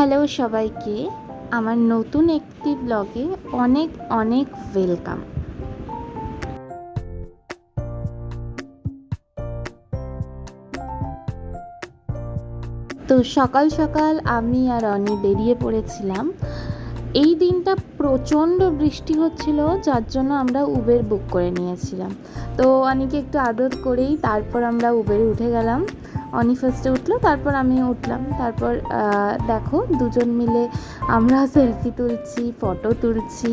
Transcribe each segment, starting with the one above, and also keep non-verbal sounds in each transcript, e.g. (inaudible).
Hello সবাইকে, আমার নতুন একটি ব্লগে অনেক অনেক ওয়েলকাম। তো সকাল সকাল আমি আর অনি বেরিয়ে পড়েছিলাম। এই দিনটা প্রচণ্ড বৃষ্টি হচ্ছিল, যার জন্য আমরা উবের বুক করে নিয়েছিলাম। তো অনেকে একটু আদর করেই তারপর আমরা উবেরে উঠে গেলাম। অনি ফার্স্টে উঠল, তারপর আমি উঠলাম। তারপর দেখো, দুজন মিলে আমরা (laughs) সেলফি তুলছি ফটো তুলছি।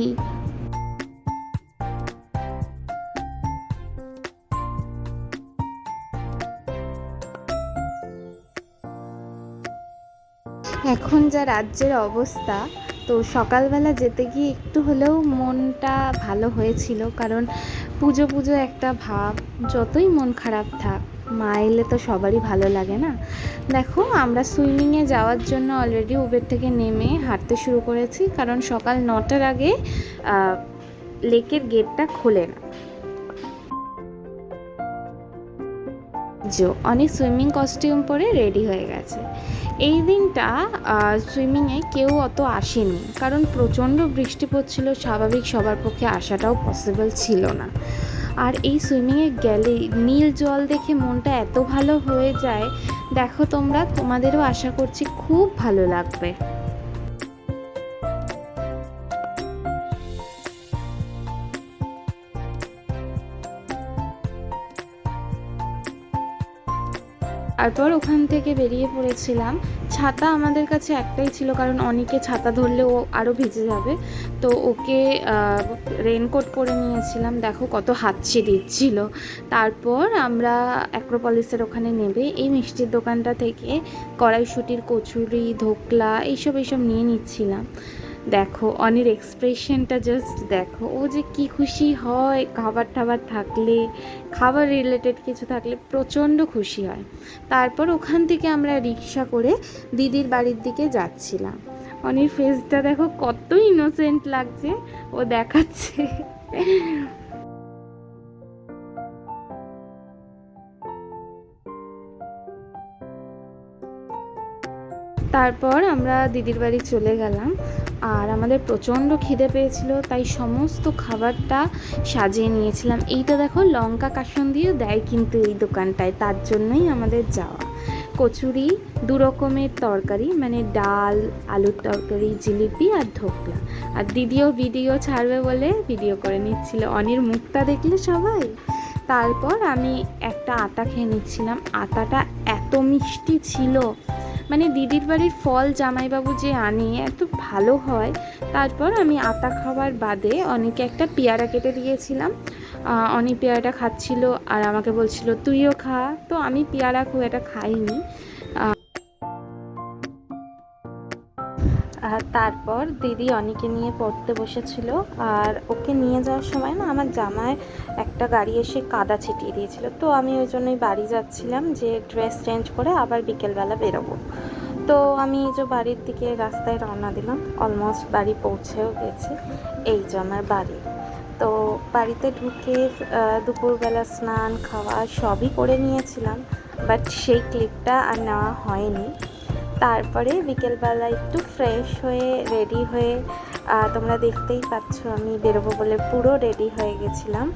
এখন যা রাজ্যের অবস্থা, তো সকালবেলা যেতে গিয়ে একটু হলেও মনটা ভালো হয়েছিল, কারণ পুজো পুজো একটা ভাব, যতই মন খারাপ থাক মা এলে তো সবারই ভালো লাগে না। দেখো, আমরা সুইমিংয়ে যাওয়ার জন্য অলরেডি উবের থেকে নেমে হাঁটতে শুরু করেছি, কারণ সকাল নটার আগে লেকের গেটটা খোলে না। জো অনেক সুইমিং কস্টিউম পরে রেডি হয়ে গেছে। এই দিনটা সুইমিংয়ে কেউ অত আসেনি, কারণ প্রচণ্ড বৃষ্টি পড়ছিল, স্বাভাবিক সবার পক্ষে আসাটাও পসিবল ছিল না। আর এই সুইমিংয়ে গেলে নীল জল দেখে মনটা এত ভালো হয়ে যায়, দেখো তোমরা, তোমাদেরও আশা করছি খুব ভালো লাগবে। তারপর ওখান থেকে বেরিয়ে পড়েছিলাম। ছাতা আমাদের কাছে একটাই ছিল, কারণ অনেকে ছাতা ধরলে ও আরও ভিজে যাবে। তো ওকে রেনকোট পরে নিয়েছিলাম। দেখো কত হাতছি দিচ্ছিল তারপর আমরা অ্যাক্রোপলিসের ওখানে নেবে। এই মিষ্টির দোকানটা থেকে কড়াইশুটির কচুরি, ধোকলা, এইসব এইসব নিয়ে নিচ্ছিলাম। দেখো, অনির এক্সপ্রেশনটা জাস্ট দেখো। ও যে কি খুশি হয়, খাবার টাবার থাকলে, খাবার রিলেটেড কিছু থাকলে প্রচণ্ড খুশি হয়। তারপর ওখান থেকে আমরা রিক্সা করে দিদির বাড়ির দিকে যাচ্ছিলাম। অনির ফেসটা দেখো কত ইনোসেন্ট লাগছে, ও দেখাচ্ছে। তারপর আমরা দিদির বাড়ি চলে গেলাম। আর আমাদের প্রচণ্ড খিদে পেয়েছিল, তাই সমস্ত খাবারটা সাজিয়ে নিয়েছিলাম। এইটা দেখো, লঙ্কা কাসন দিয়ে দেয় কিন্তু এই দোকানটায়, তার জন্যই আমাদের যাওয়া। কচুরি দু রকমের তরকারি মানে ডাল, আলুর তরকারি, জিলিপি আর ধোকলা। আর দিদিও ভিডিও ছাড়বে বলে ভিডিও করে নিচ্ছিল। অনির মুখটা দেখলে সবাই? তারপর আমি একটা আটা খেয়ে নিচ্ছিলাম। আটাটা এত মিষ্টি ছিল মানে দিদির বাড়ির ফল জামাইবাবু যে আনে, এত ভালো হয়। তারপর আমি আতা খাওয়ার বাদে অনেকে একটা পেয়ারা কেটে দিয়েছিলাম। অনি পেয়ারাটা খাচ্ছিল আর আমাকে বলছিল, তুইও খা। তো আমি পেয়ারা খুব একটা খাইনি। আর তারপর দিদি অনেকে নিয়ে পড়তে বসেছিল। আর ওকে নিয়ে যাওয়ার সময় না আমার জামায় একটা গাড়ি এসে কাদা ছিটিয়ে দিয়েছিল। তো আমি ওই জন্যই বাড়ি যাচ্ছিলাম যে ড্রেস চেঞ্জ করে আবার বিকেলবেলা বেরোবো। তো আমি এই যে বাড়ির দিকে রাস্তায় রওনা দিলাম অলমোস্ট বাড়ি পৌঁছেও গেছি। এই যে আমার বাড়ি। তো বাড়িতে ঢুকে দুপুরবেলা স্নান, খাওয়া সবই করে নিয়েছিলাম। বাট সেই ক্লিপটা আর নেওয়া হয়নি। তারপরে বিকেলবেলা একটু ফ্রেশ হয়ে রেডি হয়ে তোমরা দেখতেই পাচ্ছ আমি বেরোবো বলে পুরো রেডি হয়ে গেছিলাম।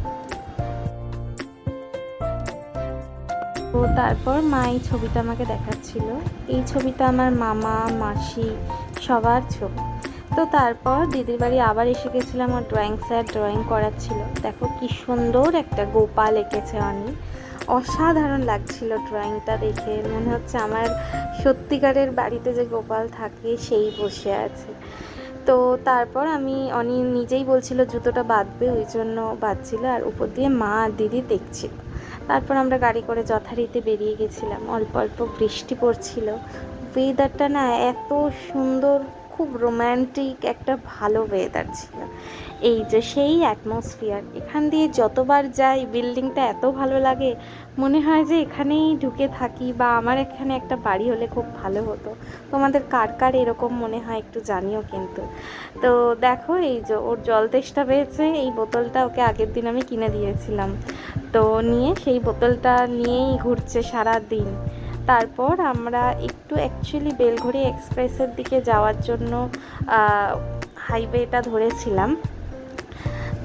তো তারপর মা এই ছবিটা আমাকে দেখাচ্ছিল। এই ছবিটা আমার মামা, মাসি, সবার ছবি। তো তারপর দিদির বাড়ি আবার এসে গেছিলাম, আমার ড্রয়িং স্যার ড্রয়িং করাচ্ছিল। দেখো কি সুন্দর একটা গোপাল এঁকেছে অনেক অসাধারণ লাগছিল ড্রয়িংটা দেখে। মনে হচ্ছে আমার সত্যিকারের বাড়িতে যে গোপাল থাকে, সেই বসে আছে। তো তারপর আমি, অনি নিজেই বলছিল জুতোটা বাঁধবে, ওই জন্য বাঁধছিল। আর উপর দিয়ে মা আর দিদি দেখছিল। তারপর আমরা গাড়ি করে যথারীতি বেরিয়ে গেছিলাম। অল্প অল্প বৃষ্টি পড়ছিল। ওয়েদারটা না এত সুন্দর, খুব রোম্যান্টিক একটা ভালো ওয়েদার ছিল। এই যে সেই অ্যাটমসফিয়ার এখান দিয়ে যতবার যাই বিল্ডিংটা এত ভালো লাগে, মনে হয় যে এখানেই ঢুকে থাকি বা আমার এখানে একটা বাড়ি হলে খুব ভালো হতো। তোমাদের কার কার এরকম মনে হয় একটু জানিও কিন্তু। তো দেখো এই যে ওর জল তেষ্টা পেয়েছে এই বোতলটা ওকে আগের দিন আমি কিনে দিয়েছিলাম। তো নিয়ে সেই বোতলটা নিয়েই ঘুরছে সারা দিন তারপর আমরা একটু অ্যাকচুয়ালি বেলঘড়ি এক্সপ্রেসের দিকে যাওয়ার জন্য হাইওয়েটা ধরেছিলাম।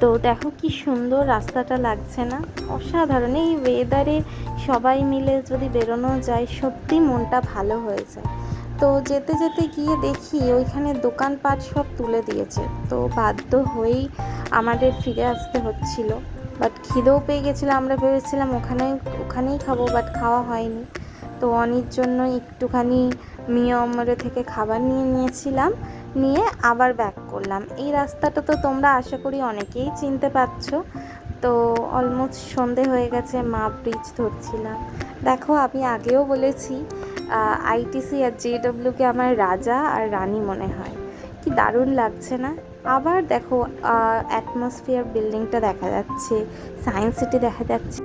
তো দেখো কি সুন্দর রাস্তাটা লাগছে না। অসাধারণ। এই ওয়েদারে সবাই মিলে যদি বেরোনো যায়, সত্যি মনটা ভালো হয়ে যায়। তো যেতে যেতে গিয়ে দেখি ওইখানে দোকানপাট সব তুলে দিয়েছে। তো বাধ্য হয়েই আমাদের ফিরে আসতে হচ্ছিল। বাট খিদেও পেয়ে গেছিল, আমরা ভেবেছিলাম ওখানে, ওখানেই খাব, বাট খাওয়া হয়নি। তো অনির জন্য একটুখানি মিয়মরে থেকে খাবার নিয়ে নিয়েছিলাম। নিয়ে আবার ব্যাক করলাম। এই রাস্তাটা তো তোমরা আশা করি অনেকেই চিনতে পারছ। তো অলমোস্ট সন্ধে হয়ে গেছে, মা ব্রিজ ধরছিলাম। দেখো, আমি আগেও বলেছি আইটিসি আর জেডব্লিউকে আমার রাজা আর রানী মনে হয়। কি দারুণ লাগছে না? আবার দেখো অ্যাটমসফিয়ার বিল্ডিংটা দেখা যাচ্ছে সায়েন্স সিটি দেখা যাচ্ছে।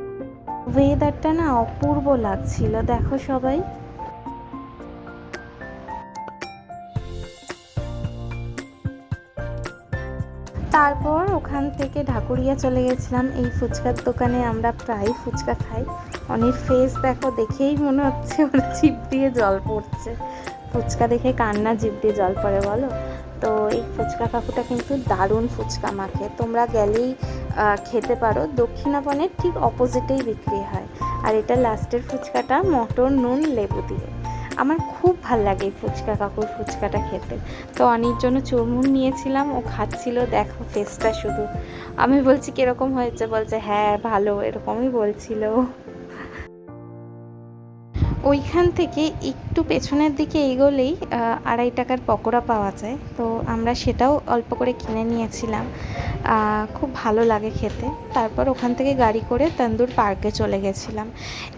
ওয়েদারটা না অপূর্ব লাগছিল, দেখো সবাই। তারপর ওখান থেকে ঢাকুরিয়া চলে গেছিলাম। এই ফুচকার দোকানে আমরা প্রায় ফুচকা খাই। অনেক ফেস দেখো, দেখেই মনে হচ্ছে ওর জিভ দিয়ে জল পড়ছে। ফুচকা দেখে কান্না জিপ দিয়ে জল পড়ে, বলো? তো এই ফুচকা কাকুটা কিন্তু দারুণ ফুচকা মাখে। তোমরা গেলেই খেতে পারো। দক্ষিণাপনের ঠিক অপোজিটেই বিক্রি হয়। আর এটা লাস্টের ফুচকাটা মটর, নুন, লেবু দিয়ে। আমার খুব ভালো লাগে এই ফুচকা কাকুর ফুচকাটা খেতে। তো অনির জন্য চুরমুন নিয়েছিলাম, ও খাচ্ছিল, দেখো ফেসটা শুধু। আমি বলছি, কীরকম হয়েছে? বলছে হ্যাঁ ভালো। এরকমই বলছিল। ওইখান থেকে একটু পেছনের দিকে এগোলেই আড়াই টাকার পকোড়া পাওয়া যায়। তো আমরা সেটাও অল্প করে কিনে নিয়েছিলাম। খুব ভালো লাগে খেতে। তারপর ওখান থেকে গাড়ি করে তন্দুর পার্কে চলে গেছিলাম।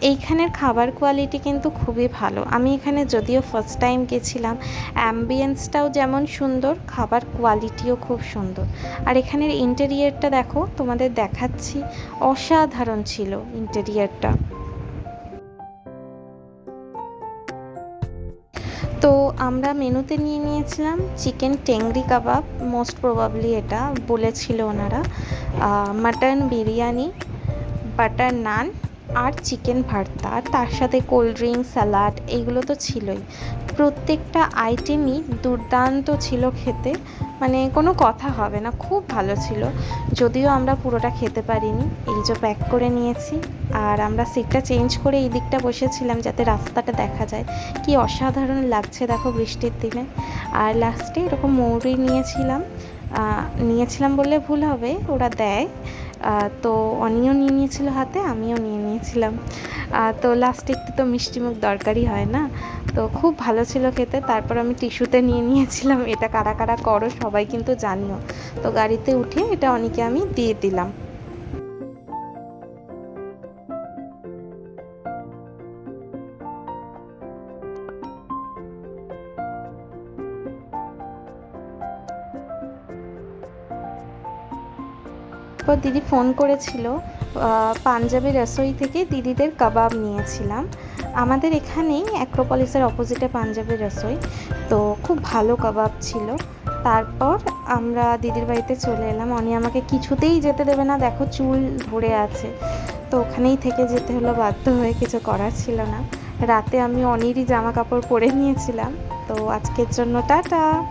এইখানের খাবার কোয়ালিটি কিন্তু খুবই ভালো। আমি এখানে যদিও ফার্স্ট টাইম গেছিলাম অ্যাম্বিয়েন্সটাও যেমন সুন্দর, খাবার কোয়ালিটিও খুব সুন্দর। আর এখানের ইন্টেরিয়ারটা দেখো, তোমাদের দেখাচ্ছি, অসাধারণ ছিল ইন্টেরিয়ারটা তো আমরা মেনুতে নিয়ে নিয়েছিলাম chicken tangri kebab most probably এটা বলেছিল ওনারা মাটন বিরিয়ানি বাটার নান আর চিকেন ভর্তা। আর তার সাথে কোল্ড ড্রিঙ্ক স্যালাড এইগুলো তো ছিলই। প্রত্যেকটা আইটেমই দুর্দান্ত ছিল খেতে। মানে কোনো কথা হবে না, খুব ভালো ছিল। যদিও আমরা পুরোটা খেতে পারিনি, এই যে প্যাক করে নিয়েছি। আর আমরা সিটটা চেঞ্জ করে এই দিকটা বসেছিলাম যাতে রাস্তাটা দেখা যায়। কি অসাধারণ লাগছে দেখো বৃষ্টির দিনে। আর লাস্টে এরকম মৌরি নিয়েছিলাম। নিয়েছিলাম বললে ভুল হবে, ওরা দেয়। তো অনিও নিয়ে নিয়েছিল হাতে, আমিও নিয়ে নিয়েছিলাম। তো লাস্টে একটু তো মিষ্টিমুখ দরকারই হয় না। তো খুব ভালো ছিল খেতে। তারপর আমি টিস্যুতে নিয়ে নিয়েছিলাম। এটা কারা কারা করো সবাই কিন্তু জানিও। তো গাড়িতে উঠে এটা অনেকে আমি দিয়ে দিলাম। তারপর দিদি ফোন করেছিল পাঞ্জাবি রসোই থেকে দিদিদের কাবাব নিয়েছিলাম। আমাদের এখানেই অ্যাক্রোপলিসের অপোজিটে পাঞ্জাবি রসোই। তো খুব ভালো কাবাব ছিল। তারপর আমরা দিদির বাড়িতে চলে এলাম। অনি আমাকে কিছুতেই যেতে দেবে না। দেখো চুল ধরে আছে। তো ওখানেই থেকে যেতে হলো। বাধ্য হয়ে কিছু করার ছিল না। রাতে আমি অনিরই জামা কাপড় পরে নিয়েছিলাম। তো আজকের জন্য টাটা।